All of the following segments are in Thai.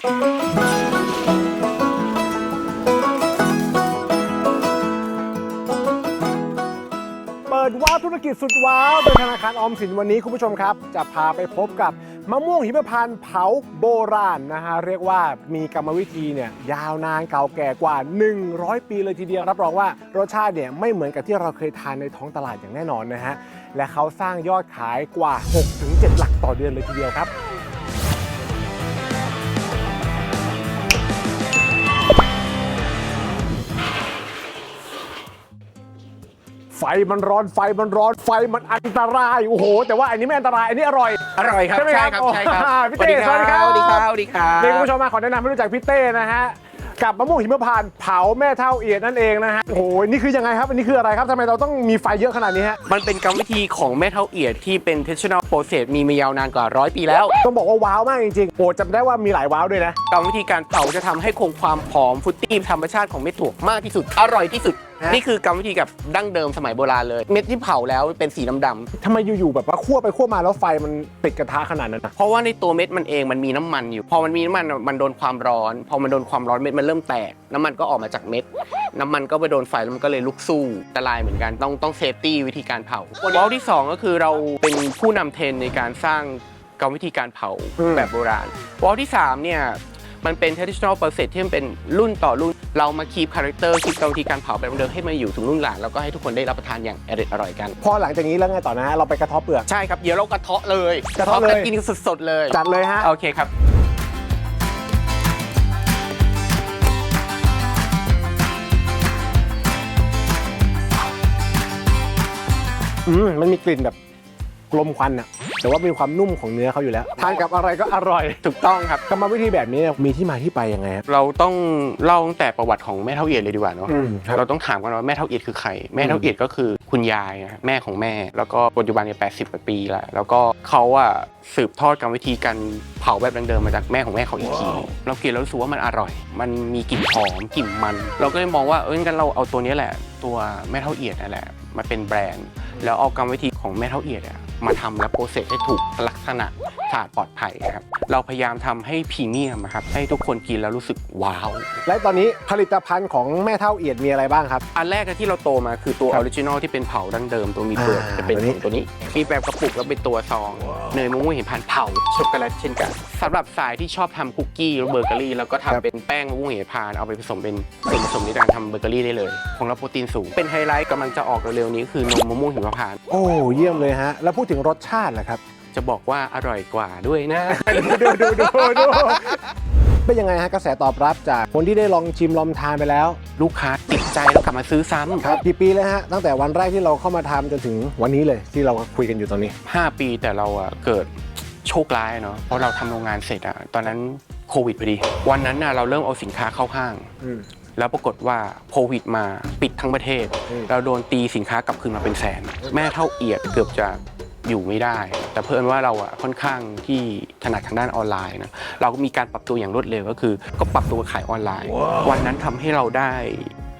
เปิดว้าวธุรกิจสุดว้าวโดยธนาคารออมสินวันนี้คุณผู้ชมครับ จะพาไปพบกับมะม่วงหิมพานต์เผาโบราณนะฮะเรียกว่ามีกรรมวิธีเนี่ยยาวนานเก่าแก่กว่า 100 ปีเลยทีเดียวรับรองว่ารสชาติเนี่ยไม่เหมือนกับที่เราเคยทานในท้องตลาดอย่างแน่นอนนะฮะและเขาสร้างยอดขายกว่า 6-7 หลักต่อเดือนเลยทีเดียวครับ มันร้อนไฟมันร้อนไฟมันอันตรายโอ้โห แต่ว่าอันนี้ไม่อันตรายอันนี้อร่อย อร่อยครับใช่ไหมครับใช่ครับโอ้พี่เต้สวัสดีครับสวัสดีครับสวัสดีครับนี่คุณผู้ชมมาขอแนะนำให้รู้จักพี่เต้นะฮะกับมะม่วงหิมพานต์เผาแม่เท่าเอียดนั่นเองนะฮะโอ้โหนี่คือยังไงครับอันนี้คืออะไรครับทำไมเราต้องมีไฟเยอะขนาดนี้ฮะมันเป็นกรรมวิธีของแม่เท่าเอียดที่เป็น traditional process มีมายาวนานกว่าร้อยปีแล้ว ต้องบอกว่าว้าวมากจริงๆโอ้จำได้ว่ามีหลายว้าวด้วยนะกรรมวิธีการเผาจะทำให้คงความหอมฟรุตตี้ธรรมชาติของเม็ดถั่วมากที่สุดอร่อยที่สุด ฮะ นี่คือกรรมวิธีกับดั้งเดิมสมัยโบราณเลย เม็ดที่เผาแล้วเป็นสีดำๆทำไมอยู่ๆแบบว่าคั่วไปคั่วมาแล้วไฟมันติดกระทะขนาดนั้นนะเพราะว่าในตัวเม็ดมันเองมันมีน้ำมันอยู่ พอมันมีน้ำมันมันโดนความร้อน พอมันโดนความร้อนเม็ดมันเริ่มแตก น้ำมันก็ออกมาจากเม็ด น้ำมันก็ไปโดนไฟแล้วมันก็เลยลุกสู้อันตรายเหมือนกันต้องต้องเซฟตี้วิธีการเผาวอลที่สองก็คือเราเป็นผู้นำเทรนด์ในการสร้างกรรมวิธีการเผาแบบโบราณวอลที่สามเนี่ย มันเป็น traditional process ที่มันเป็นรุ่นต่อรุ่น เรามาคีปคาแรคเตอร์คีปกรรมวิธีการเผาแบบเดิมให้มาอยู่ถึงรุ่นหลานแล้วก็ให้ทุกคนได้รับประทานอย่างอร่อยอร่อยกันพอหลังจากนี้แล้วไงต่อนะฮะเราไปกระเทบเปลือก ใช่ครับ เดี๋ยวเรากระเทาะเลยกระเทาะเลยกินสดๆเลยจัดเลยฮะโอเคครับอืมมันมีกลิ่นแบบกลมควันอะ แต่ว่ามีความนุ่มของเนื้อเขาอยู่แล้วทานกับอะไรก็อร่อยถูกต้องครับกรรมวิธีแบบนี้เนี่ยมีที่มาที่ไปยังไงครับ เราต้องเล่าตั้งแต่ประวัติของแม่เท่าเอียดเลยดีกว่าเนาะ อืมครับ เราต้องถามกันว่าแม่เท่าเอียดคือใคร แม่เท่าเอียดก็คือคุณยายอะแม่ของแม่ แล้วก็ปัจจุบันเนี่ยแปดสิบกว่าปีแล้ว แล้วก็เขาอะสืบทอดกรรมวิธีการเผาแบบดั้งเดิมมาจากแม่ของแม่เขาอีกที เรากินแล้วรู้สึกว่ามันอร่อย มันมีกลิ่นหอมกลิ่นมัน เราก็เลยมองว่าเอองั้นเราเอาตัวนี้แหละ ตัวแม่เท่าเอียดนั่นแหละมาเป็นแบรนด์ แล้วเอากรรมวิธีของแม่เท่าเอียดอะ มาทำและโปรเซสให้ถูกลักษณะสะอาดปลอดภัยครับ เราพยายามทำให้พรีเมียมอะครับให้ทุกคนกินแล้วรู้สึกว้าว และตอนนี้ผลิตภัณฑ์ของแม่เท่าเอียดมีอะไรบ้างครับ อันแรกที่เราโตมาคือตัวอครัอบริจินอลที่เป็นเผาดั้งเดิมตัวมีเปลือกอ่าจะเป็นตัวนี้ ตัวนี้ มีแบบกระปุกแล้วเป็นตัวซองเนยมะม่วงหิมพานต์เผาช็อกโกแลตเช่นกันสำหรับสายที่ชอบทำคุกกี้หรือเบเกอรี่ แล้วก็ครับทำเป็นแป้งมะม่วงหิมพานต์เอาไปผสมเป็นส่วนผสมในการทำเบเกอรี่ได้เลย ของเราโปรตีนสูงเป็นไฮไลท์กำลังจะออกเร็วๆนี้คือนมมะม่วงหิมพานต์ โอ้เยี่ยมเลยฮะ แล้วพูดถึงรสชาติล่ะครับจะบอกว่าอร่อยกว่าด้วยนะ ดูดูดูดูเป็นยังไงฮะกระแสตอบรับจากคนที่ได้ลองชิมลองทานไปแล้ว ลูกค้าติดใจแล้วกลับมาซื้อซ้ำครับกี่ปีแล้วฮะตั้งแต่วันแรกที่เราเข้ามาทำจนถึงวันนี้เลยที่เราคุยกันอยู่ตอนนี้ 5 ปีแต่เราอะเกิดโชคร้ายเนาะเพราะเราทำโรงงานเสร็จอะตอนนั้นโควิดพอดี วันนั้นน่ะเราเริ่มเอาสินค้าเข้าห้าง อืม แล้วปรากฏว่าโควิดมาปิดทั้งประเทศ อืม เราโดนตีสินค้ากลับคืนมาเป็นแสน แม่เท่าเอียดเกือบจะ อยู่ไม่ได้ แต่เพิ่นว่าเราอะค่อนข้างที่ถนัดทางด้านออนไลน์นะเราก็มีการปรับตัวอย่างรวดเร็วก็คือ ก็ปรับตัวขายออนไลน์ วันนั้นทำให้เราได้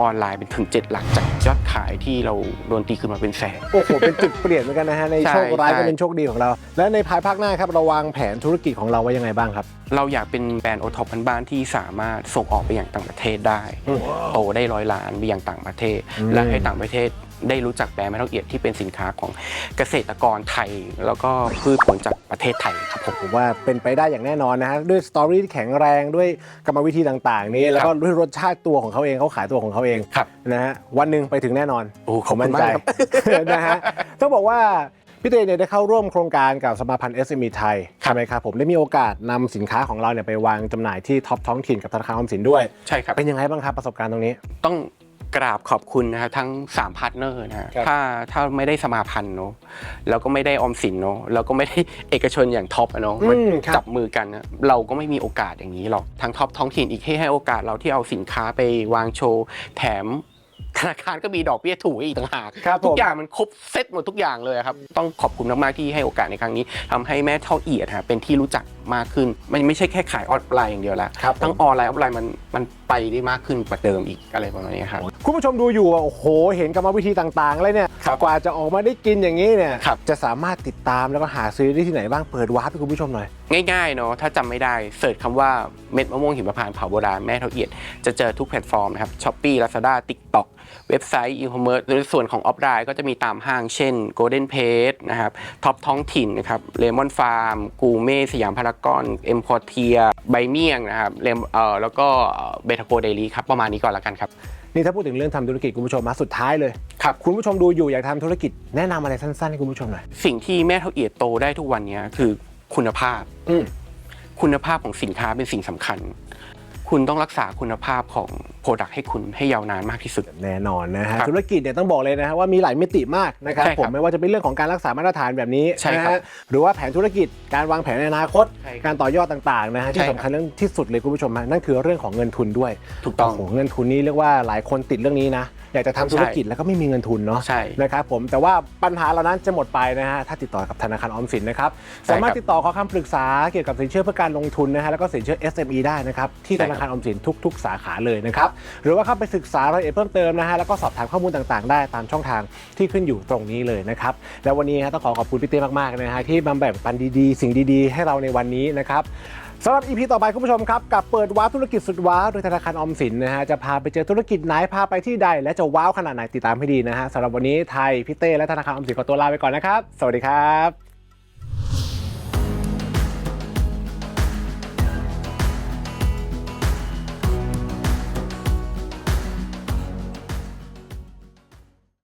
ออนไลน์เป็นถึง 7 หลักจากยอดขายที่เราโดนตีคืนมาเป็นแสนโอ้โหเป็นจุดเปลี่ยนเหมือนกันนะฮะในใช่โชคร้ายใช่ก็เป็นโชคดีของเรา และในภายภาคหน้าครับเราวางแผนธุรกิจของเราไว้ยังไงบ้างครับ เราอยากเป็นแบรนด์โอท็อปบ้านๆที่สามารถส่งออกไปอย่างต่างประเทศได้อืมโตได้ร้อยล้านไปอย่างต่างประเทศอืมและให้ต่างประเทศ ได้รู้จักแบรนด์แม่เท่าเอียดที่เป็นสินค้าของเกษตรกรไทย แล้วก็พืชผลจากประเทศไทยครับผมผมว่าเป็นไปได้อย่างแน่นอนนะฮะด้วยสตอรี่ที่แข็งแรงด้วยกรรมวิธีต่างๆ นี้ แล้วก็ด้วยรสชาติตัวของเขาเองเขาขายตัวของเขาเองครับนะฮะวันหนึ่งไปถึงแน่นอนโอ้ขอบมั่คุนณใจมากครับนะฮะต้องบอกว่าพี่เตเนี่ยได้เข้าร่วมโครงการกับสมาพันธ์ SME ไทยใช่ไหมครับผมได้มีโอกาสนำสินค้าของเราเนี่ยไปวางจำหน่ายที่ท็อปท้องถิ่นกับธนาคารออมสินด้วยใช่ครับเป็นยังไงบ้างครับประสบการณ์ตรงนี้ต้อง กราบขอบคุณนะครับทั้ง3พาร์ทเนอร์นะฮะครับ ถ้าถ้าไม่ได้สมาพันธ์เนาะแล้วก็ไม่ได้ออมสินเนาะแล้วก็ไม่ได้เอกชนอย่างท็อปอะเนาะอืมันมครับ จับมือกันนะเราก็ไม่มีโอกาสอย่างนี้หรอกทางท็อปท้องถิ่นอีกให้ให้โอกาสเราที่เอาสินค้าไปวางโชว์แถมธนาคารก็มีดอกเบี้ยถูกอีกต่างหาก ครับผมทุกอย่างมันครบเซตหมดทุกอย่างเลยครับ ต้องขอบคุณมาก ๆ ที่ให้โอกาสในครั้งนี้ทำให้แม่เท่าเอียดฮะเป็นที่รู้จักมากขึ้น มันไม่ใช่แค่ขายออนไลน์อย่างเดียวแล้วครับผม ทั้งออนไลน์ออฟไลน์มันมันไปได้มากขึ้นกว่าเดิมอีกอะไรประมาณนี้ครับ คุณผู้ชมดูอยู่ว่าโอ้โห เห็นกรรมวิธีต่างๆเลยเนี่ยครับกว่าจะออกมาได้กินอย่างนี้เนี่ยครับ จะสามารถติดตามแล้วก็หาซื้อได้ที่ไหนบ้างเปิดวาร์ปให้คุณผู้ชมหน่อย ง่ายๆเนาะถ้าจำไม่ได้เสิร์ชคำว่าเม็ดมะม่วงหิมพานต์เผาโบราณแม่เท่าเอียด จะเจอทุกแพลตฟอร์มนะครับช้อปปี้ลาซาด้าติ๊กต็อกเว็บไซต์อีคอมเมิร์ซหรือส่วนของออฟไลน์ก็จะมีตามห้างเช่น Golden Page นะครับท็อปท้องถิ่นนะครับเลมอนฟาร์มกูเม่สยามพารากอนเอ็มพอร์เทียใบเมี่ยงนะครับเลมเอ่อแล้วก็เบทาโกเดลี่ครับประมาณนี้ก่อนละกันครับ นี่ถ้าพูดถึงเรื่องทำธุรกิจคุณผู้ชมมาสุดท้ายเลยครับคุณผู้ชมดูอยู่อยากทำธุรกิจแนะนำอะไรสั้นๆให้คุณผู้ชมหน่อยสิ่งที่แม่เท่าเอียดโตได้ทุกวันเนี้ยคือคุณภาพอืมคุณภาพของสินค้าเป็นสิ่งสำคัญ คุณต้องรักษาคุณภาพของโปรดักต์ให้คุณให้ยาวนานมากที่สุด แน่นอนนะฮะครับธุรกิจเนี่ยต้องบอกเลยนะฮะว่ามีหลายมิติมากนะครับใช่ครับผมไม่ว่าจะเป็นเรื่องของการรักษามาตรฐานแบบนี้ใช่นะครับฮะหรือว่าแผนธุรกิจการวางแผนในอนาคตใช่ครับการต่อยอดต่างๆนะฮะที่ใช่ครับสำคัญเรื่องที่สุดเลยคุณผู้ชมฮะนั่นคือเรื่องของเงินทุนด้วยถูกต้องโโหเงินทุนนี้เรียกว่าหลายคนติดเรื่องนี้นะ อยากจะทำธุรกิจแล้วก็ไม่มีเงินทุนเนาะใช่นะครับผมแต่ว่าปัญหาเหล่านั้นจะหมดไปนะฮะถ้าติดต่อกับธนาคารออมสินนะครับใช่ครับ สามารถติดต่อขอคำปรึกษาเกี่ยวกับสินเชื่อเพื่อการลงทุนนะฮะแล้วก็สินเชื่อ SME ได้นะครับที่ใช่ธครับนาคารออมสินทุก ๆ สาขาเลยนะครับหรือว่าเข้าไปศึกษารายละเอียดเพิ่มเติมนะฮะแล้วก็สอบถามข้อมูลต่างๆ ได้ตามช่องทางที่ขึ้นอยู่ตรงนี้เลยนะครับแล้ววันนี้ฮะต้องขอขอบคุณพี่เต้มากๆนะฮะที่มาแบ่งปันดีๆ สิ่งดีๆ ให้เราในวันนี้นะครับ สำหรับ EP ต่อไปคุณผู้ชมครับ กับเปิดว้าวธุรกิจสุดว้าวโดยธนาคารออมสินนะฮะจะพาไปเจอธุรกิจไหนพาไปที่ใด และจะว้าวขนาดไหนติดตามให้ดีนะฮะสำหรับวันนี้ไทยพี่เต้และธนาคารออมสินขอตัวลาไปก่อนนะครับ สวัสดีครับ